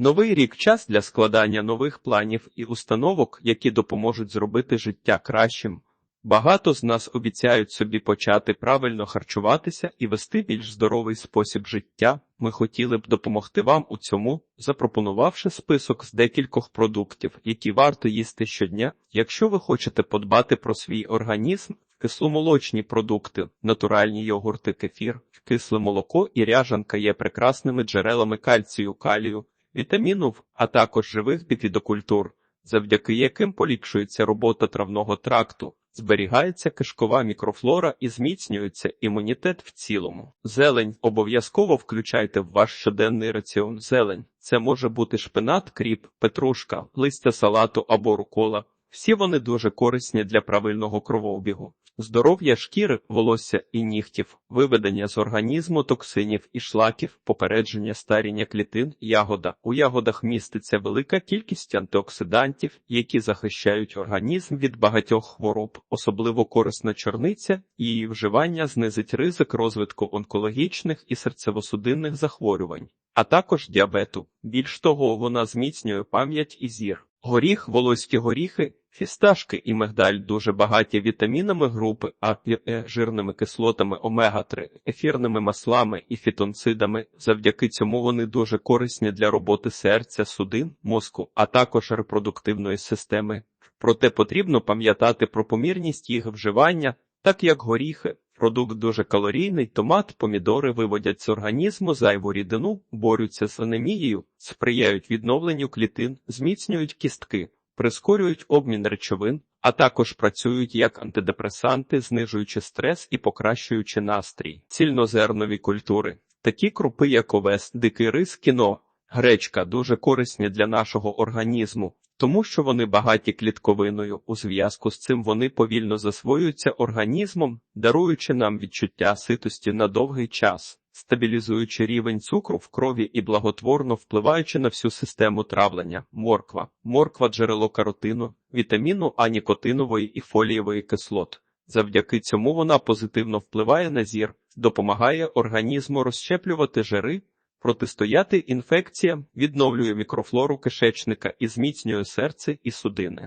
Новий рік час для складання нових планів і установок, які допоможуть зробити життя кращим. Багато з нас обіцяють собі почати правильно харчуватися і вести більш здоровий спосіб життя. Ми хотіли б допомогти вам у цьому, запропонувавши список з декількох продуктів, які варто їсти щодня. Якщо ви хочете подбати про свій організм, кисломолочні продукти, натуральні йогурти, кефір, кисле молоко і ряжанка є прекрасними джерелами кальцію, калію, вітамінів, а також живих підвідокультур, завдяки яким поліпшується робота травного тракту, зберігається кишкова мікрофлора і зміцнюється імунітет в цілому. Зелень обов'язково включайте в ваш щоденний раціон зелень. Це може бути шпинат, кріп, петрушка, листя салату або рукола. Всі вони дуже корисні для правильного кровообігу. Здоров'я шкіри, волосся і нігтів, виведення з організму токсинів і шлаків, попередження старіння клітин, ягода. У ягодах міститься велика кількість антиоксидантів, які захищають організм від багатьох хвороб, особливо корисна чорниця, її вживання знизить ризик розвитку онкологічних і серцево-судинних захворювань, а також діабету. Більш того, вона зміцнює пам'ять і зір. Горіх, волоські горіхи, фісташки і мигдаль дуже багаті вітамінами групи А, і Е, жирними кислотами омега-3, ефірними маслами і фітонцидами. Завдяки цьому вони дуже корисні для роботи серця, судин, мозку, а також репродуктивної системи. Проте потрібно пам'ятати про помірність їх вживання, так як горіхи. Продукт дуже калорійний, томат, помідори виводять з організму зайву рідину, борються з анемією, сприяють відновленню клітин, зміцнюють кістки, прискорюють обмін речовин, а також працюють як антидепресанти, знижуючи стрес і покращуючи настрій. Цільнозернові культури. Такі крупи, як овес, дикий рис, кіно, гречка дуже корисні для нашого організму, тому що вони багаті клітковиною. У зв'язку з цим вони повільно засвоюються організмом, даруючи нам відчуття ситості на довгий час, стабілізуючи рівень цукру в крові і благотворно впливаючи на всю систему травлення. Морква. Морква джерело каротину, вітаміну А нікотинової і фолієвої кислот. Завдяки цьому вона позитивно впливає на зір, допомагає організму розщеплювати жири, протистояти інфекціям, відновлює мікрофлору кишечника і зміцнює серце і судини.